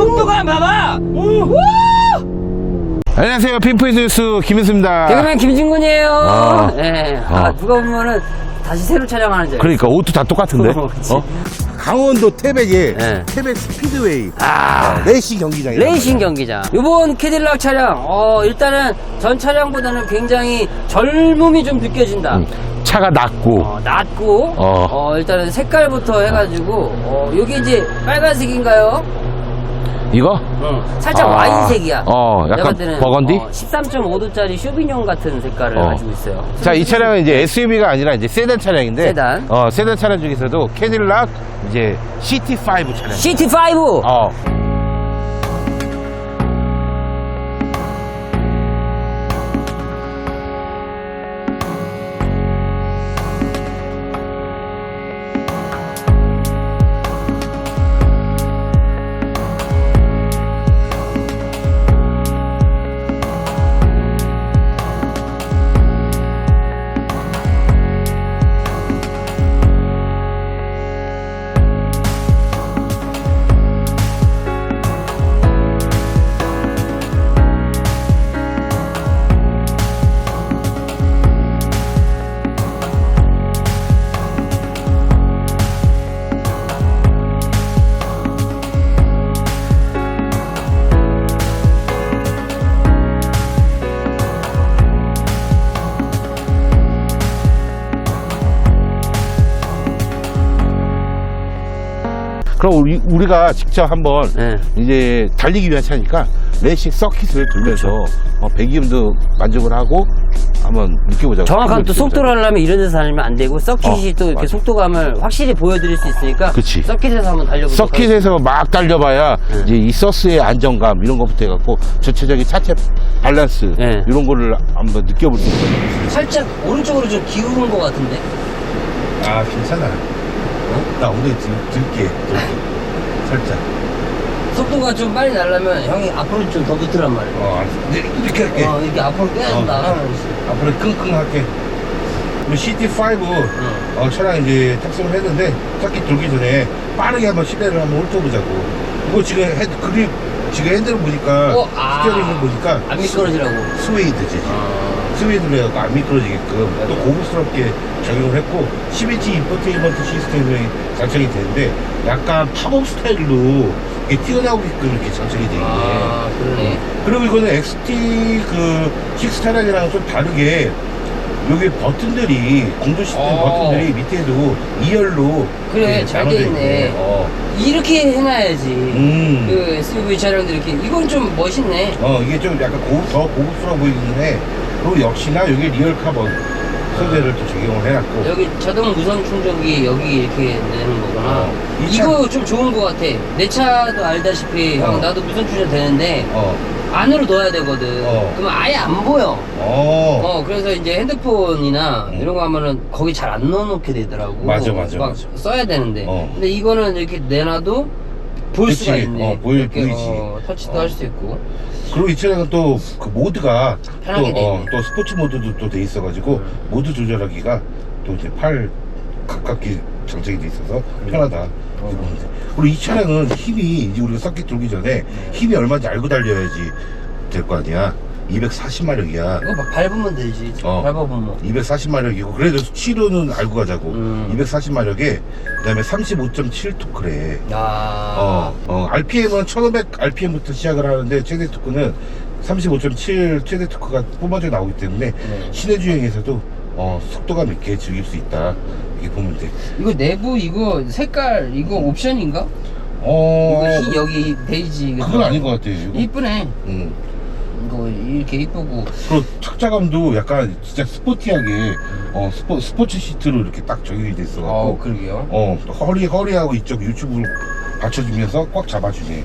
속도가 봐봐. 우! 안녕하세요. 핀포인트 뉴스 김은수입니다. 개그맨 김진군이에요. 아. 예. 아, 아. 누가 보면은 다시 새로 촬영하는 줄. 그러니까 옷도 다 똑같은데. 어, 그치. 어? 강원도 태백에 네. 태백 스피드웨이 아. 레이싱 경기장이 레이싱 경기장. 이번 캐딜락 차량, 어, 일단은 전 차량보다는 굉장히 젊음이 좀 느껴진다. 음, 차가 낮고 어, 낮고, 어. 어. 일단은 색깔부터 해가지고, 어, 요게 이제 빨간색인가요? 이거 응. 살짝 아. 와인색이야. 어, 약간 버건디? 어, 13.5도짜리 쇼비뇽 같은 색깔을 어. 가지고 있어요. 자, 이 차량은 이제 SUV가 아니라 이제 세단 차량인데 세단. 어, 세단 차량 중에서도 캐딜락 이제 CT5 차량. CT5! 어. 그럼 우리, 우리가 직접 한번 네. 이제 달리기 위한 차니까 레이싱 서킷을 돌면서 어, 배기음도 만족을 하고 한번 느껴보자고. 정확한 또. 속도를 하려면 이런 데서 다니면 안 되고 서킷이 어, 또 이렇게 맞아. 속도감을 확실히 보여드릴 수 있으니까 그치. 서킷에서 한번 달려보도록 서킷에서 막 달려봐야 네. 이제 이 서스의 안정감 이런 것부터 해갖고 전체적인 차체 밸런스 네. 이런 거를 한번 느껴볼 수 있어요. 살짝 오른쪽으로 좀 기울은 것 같은데 아 괜찮아 나 오늘 들, 들게 살짝. 속도가 좀 빨리 나려면 형이 앞으로 좀 더 붙으란 말이야. 어 알았어. 이제 이렇게 할게. 어, 이렇게 앞으로 빼준다 어. 앞으로 끙끙 할게. 우리 CT5 어, 차량 이제 탑승을 했는데 서킷 돌기 전에 빠르게 한번 시내를 한번 훑어보자고. 이거 지금 헤드 그립 지금 핸들을 보니까 어, 아. 스티어링을 보니까 안 미끄러지라고. 스웨이드지. 아, 스웨이드로 해갖고 안 미끄러지게끔. 또 고급스럽게 적용을 했고 12인치 인포테인먼트 시스템이 장착이 되는데 약간 팝업 스타일로 이게 튀어나오게끔 이렇게 장착이 돼 있네 아 그러네 그리고 이거는 XT 그6 차량이랑 좀 다르게 여기 버튼들이 공조 시스템 어. 버튼들이 밑에도 2열로 그래, 잘 돼 있네. 어. 이렇게 해놔야지 음. 그 SUV 차량들 이렇게 이건 좀 멋있네 어 이게 좀 약간 고급 더 고급스러워 보이긴 해. 그리고 역시나 여기 리얼 카본 소재를 또 적용을 해놨고. 여기 자동 무선 충전기 여기 이렇게 내는 거구나. 어, 이 이거 좀 좋은 거 같아. 내 차도 알다시피 어. 형 나도 무선 충전 되는데 어. 안으로 넣어야 되거든. 어. 그러면 아예 안 보여. 어. 어 그래서 이제 핸드폰이나 음. 이런 거 하면은 거기 잘 안 넣어놓게 되더라고. 맞아, 맞아, 막 맞아. 써야 되는데. 어. 근데 이거는 이렇게 내놔도 볼 그치. 수가 있네. 어, 보일- 이렇게, 보이지. 어, 터치도 어. 할 수 있고. 그리고 이 차량은 또 그 모드가 편하게 또, 돼 어, 있네. 또 스포츠 모드도 또 돼 있어가지고 음. 모드 조절하기가 또 이제 팔 가깝게 장착이 돼 있어서 편하다. 어. 이렇게 보면 돼. 그리고 이 차량은 힘이 이제 우리가 서킷 돌기 전에 힘이 얼마인지 알고 달려야지 될 거 아니야. 240마력이야. 이거 막 밟으면 되지. 어. 밟아보면. 240마력이고 그래도 수치로는 알고 가자고 음. 240마력에 그다음에 35.7 토크래 아. 어, 어, RPM은 1500 RPM부터 시작을 하는데 최대 토크는 35.7 최대 토크가 뿜어져 나오기 때문에 네. 시내 주행에서도 어, 속도감 있게 즐길 수 있다 이렇게 보면 돼 이거 내부 이거 색깔 이거 옵션인가? 어, 이거 흰 여기 베이지 이거 그건 아닌 것 같아 이거. 이쁘네. 음. 이거 이렇게 이쁘고 그리고 착자감도 약간 진짜 스포티하게 어, 스포, 스포츠 시트로 이렇게 딱 적용이 돼 있어갖고 어 그러게요. 어, 또 허리, 허리하고 이쪽 유축을 받쳐주면서 꽉 잡아주네.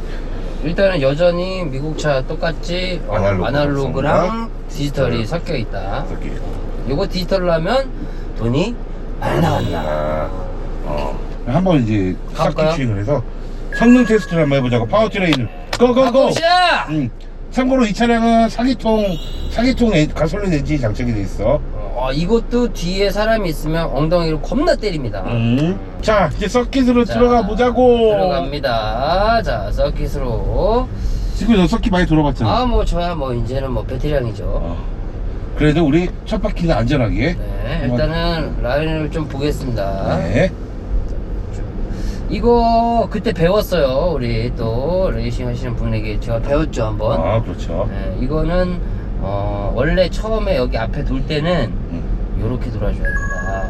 일단은 여전히 미국 차 똑같이 어, 아날로그 아날로그랑 디지털이 네. 섞여 있다. 저기. 요거 디지털로 하면 돈이 많이 나간다. 아, 어. 한번 이제 가볼까요? 싹 주행을 해서 성능 테스트를 한번 해보자고. 파워트레인을. 고고고! 가봅시다. 응. 참고로 이 차량은 사기통, 사기통 엔- 가솔린 엔진이 장착이 돼 있어. 어, 어, 이것도 뒤에 사람이 있으면 엉덩이로 겁나 때립니다. 음. 자, 이제 서킷으로 자, 들어가 보자고. 들어갑니다. 자, 서킷으로. 지금 너 서킷 많이 돌아봤잖아. 아, 뭐, 저야 뭐, 이제는 뭐, 베테랑이죠. 어. 그래도 우리 첫 바퀴는 안전하게. 네, 일단은 라인을 좀 보겠습니다. 네. 이거 그때 배웠어요. 우리 또 레이싱 하시는 분에게 제가 배웠죠, 한번. 아, 그렇죠. 네, 이거는 어, 원래 처음에 여기 앞에 돌 때는 음. 이렇게 돌아줘야 된다.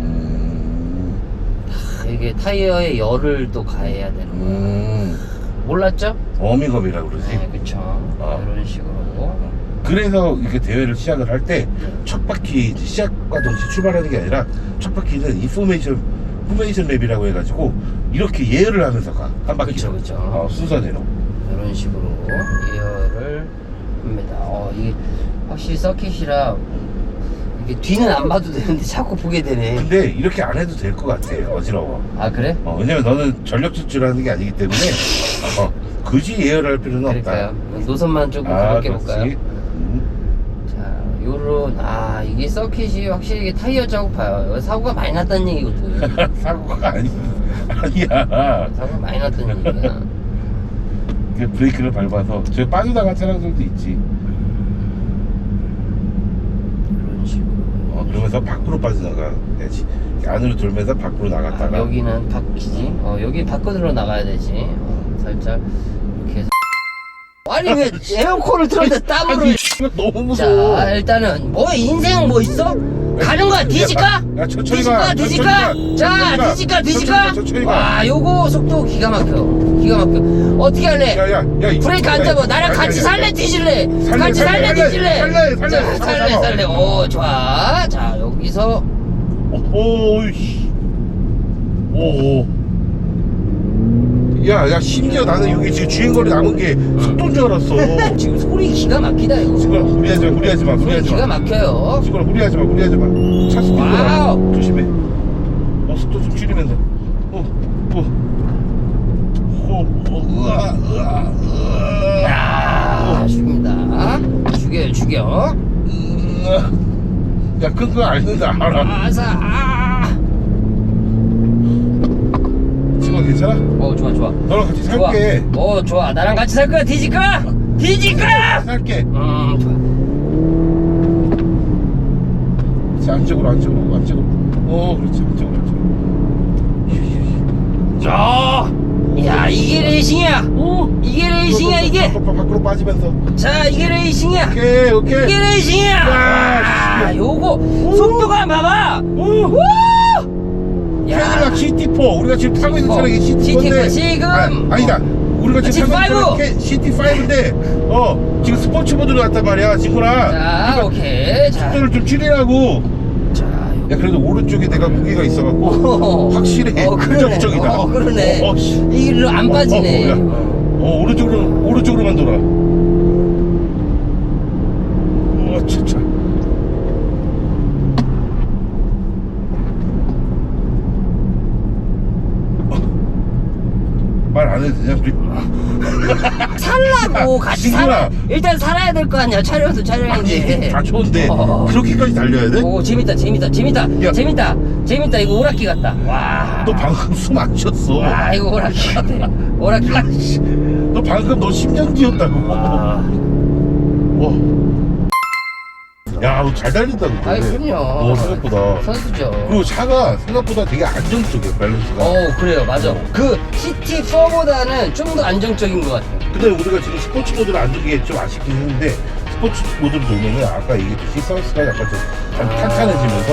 음. 아, 이게 타이어에 열을 또 가해야 되는 거야. 음. 몰랐죠? 워밍업이라고 그러지. 네, 그쵸. 아. 이런 식으로. 그래서 이렇게 대회를 시작을 할 때 첫 바퀴 시작과 동시에 출발하는 게 아니라 첫 바퀴는 인포메이션 포메이션 랩이라고 해가지고 이렇게 예열을 하면서 가 한 바퀴 그쵸, 그쵸. 어, 순서대로 이런 식으로 예열을 합니다. 어, 이게 확실히 서킷이라 이게 뒤는 안 봐도 되는데 자꾸 보게 되네. 근데 이렇게 안 해도 될 것 같아 어지러워 아, 그래? 어, 왜냐면 너는 전력 질주하는 게 아니기 때문에 어, 굳이 예열할 필요는 그럴까요? 없다 노선만 조금 아, 가볍게 그렇지. 볼까요? 음. 자, 요런, 아, 이게 서킷이 확실히 이게 타이어 자국 봐요. 사고가 많이 났다는 얘기거든. 사고가 아니, 아니야 사고가 많이 났다는 얘기야. 그 브레이크를 밟아서 저 빠져나간 차량들도 있지 이런 식으로. 어, 그러면서 밖으로 빠져나가 야지 안으로 돌면서 밖으로 나갔다가 아, 여기는 바퀴지. 어, 여기 밖으로 나가야 되지. 어, 살짝 이렇게 해서. 아니 왜 에어컨을 틀었는데 땀으로? 아니, 너무 무서워 자 일단은 뭐 인생 뭐 있어? 가는 거야 뒤질까? 야, 야, 천천히 가, 뒤질까? 천천히 가, 자 천천히 가, 뒤질까 뒤질까? 천천히 가. 와 요거 속도 기가 막혀. 기가 막혀. 어떻게 할래? 야 야야 브레이크 안 잡아. 나랑 같이 살래 뒤질래? 살래, 같이 살래, 살래 살래, 뒤질래? 살래, 살래, 자, 잡아, 살래 잡아. 살래. 오 좋아. 자 여기서 오이씨 오 오 야 야 심지어 나는 여기 지금 주행거리 남은 게 속도인 줄 알았어 지금 소리 기가 막히다 이거. 지금 무리하지 마 무리하지 마 소리 무리하지 기가 마 막혀요. 지금 무리하지 마 무리하지 마 차 스피드 와우. 조심해 어 속도 좀 줄이면서 오오 오, 으아 으아 으아 야 죽입니다. 죽여요 죽여. 으아. 야 그거 알는데 알아 아사 아. 지금 괜찮아? 어 좋아 좋아. 너랑 같이 좋아. 살게 어 좋아. 나랑 같이 살 거야 뒤질까? 뒤질까? 살게 음 좋아. 자, 안쪽으로 안쪽으로 안쪽으로 어 그렇지 안쪽으로 안쪽으로 자, 야 이게 레이싱이야. 오 이게 레이싱이야 이게. 밖으로, 밖으로 빠지면서 자 이게 레이싱이야. 오케이 오케이 이게 레이싱이야. 야, 아, 요거 속도가 봐봐. 오 우! 캐딜락 CT4 우리가 지금 타고 있는 어, 차량이 CT4 CT4인데 지금 아, 아니다 우리가 지금 타고 CT5. 있는 차량이 CT5인데 어 지금 스포츠 모드로 갔단 말이야 친구랑 자 오케이. 자, 속도를 좀 줄이라고 자. 야 그래도 오른쪽에 내가 무게가 있어갖고 어 그러네. 긍정적이다 어 그러네. 어, 어, 씨. 이 길로 안 빠지네. 어, 어, 야. 어 오른쪽으로 오른쪽으로만 돌아 어 차차 안 해도 되냐 우리 살라고 같이. 살아. 일단 살아야 될 거 아니야. 촬영도 촬영인데. 다 좋은데 어. 그렇게까지 달려야 돼? 오 재밌다 재밌다 재밌다 야. 재밌다 재밌다 이거 오락기 같다 와. 너 방금 숨 안 쉬었어 와 이거 오락기 같아. 오락기. 너 방금 너 심장 뛰었다고 와. 와. 야, 너 잘 달린다, 근데. 아이 그럼요. 어, 생각보다. 선수죠. 그리고 차가 생각보다 되게 안정적이야, 밸런스가. 어 그래요 맞아. 그 CT4보다는 좀 더 안정적인 것 같아요. 근데 우리가 지금 스포츠 모드를 안 두게 좀 아쉽긴 했는데, 스포츠 모드를 돌면은 아까 얘기했듯이 서스가 약간 좀 단- 아. 탄탄해지면서,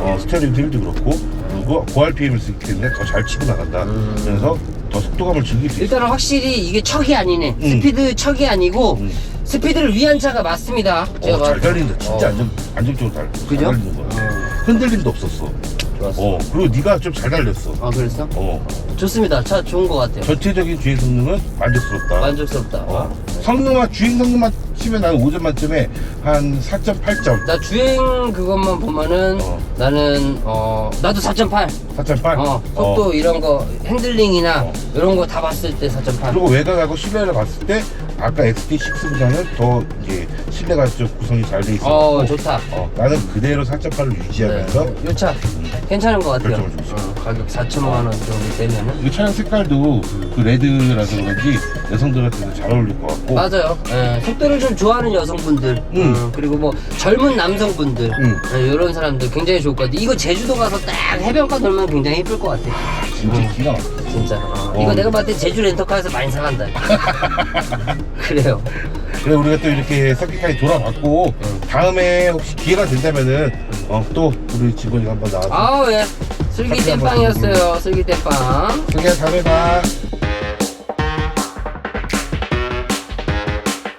어, 스티어링 휠도 그렇고, 그리고 고RPM을 쓰기 때문에 더 잘 치고 나간다. 음. 그래서 더 속도감을 즐길 수 있어. 일단은 확실히 이게 척이 아니네. 음. 스피드 척이 아니고 음. 스피드를 위한 차가 맞습니다. 제가 어, 잘 봤을 때. 달린다. 진짜 어, 안정, 안정적으로 달, 잘 그죠? 달리는 거야. 어, 흔들림도 없었어. 좋았어. 어, 그리고 네가 좀 잘 달렸어. 아 그랬어? 어. 좋습니다. 차 좋은 것 같아요. 전체적인 주행 성능은 만족스럽다. 만족스럽다. 어. 네. 성능만 주행 성능만 치면 나는 5점 만점에 한 4.8점 나 주행 그것만 보면은 어. 나는 어 나도 4.8. 4.8 어 속도 이런 거 핸들링이나 어. 이런 거 다 봤을 때 4.8. 그리고 외곽하고 실내를 봤을 때 아까 XT6보다는 더 이제 실내가 좀 구성이 잘 돼 있어 어 좋다. 어, 나는 그대로 4.8을 유지하면서 네. 요차 괜찮은 것 같아요. 주고 어, 가격 4천만 원 정도 되면은 이 차량 색깔도 그 레드라서 그런지 여성들한테도 잘 어울릴 것 같고 맞아요. 예, 속도를 좀 좋아하는 여성분들, 음. 어, 그리고 뭐 젊은 남성분들 음. 이런 사람들 굉장히 좋을 것 같아요. 이거 제주도 가서 딱 해변가 돌면 굉장히 예쁠 것 같아. 진짜 기가 막혀 진짜. 어, 어. 이거 내가 봤을 때 제주 렌터카에서 많이 사간다. 그래요. 그래 우리가 또 이렇게 서킷까지 돌아봤고 다음에 혹시 기회가 된다면은 어, 또 우리 직원이 한번 나와서 아우 예. 슬기 땜빵이었어요. 슬기 땜빵. 그게 다음에 봐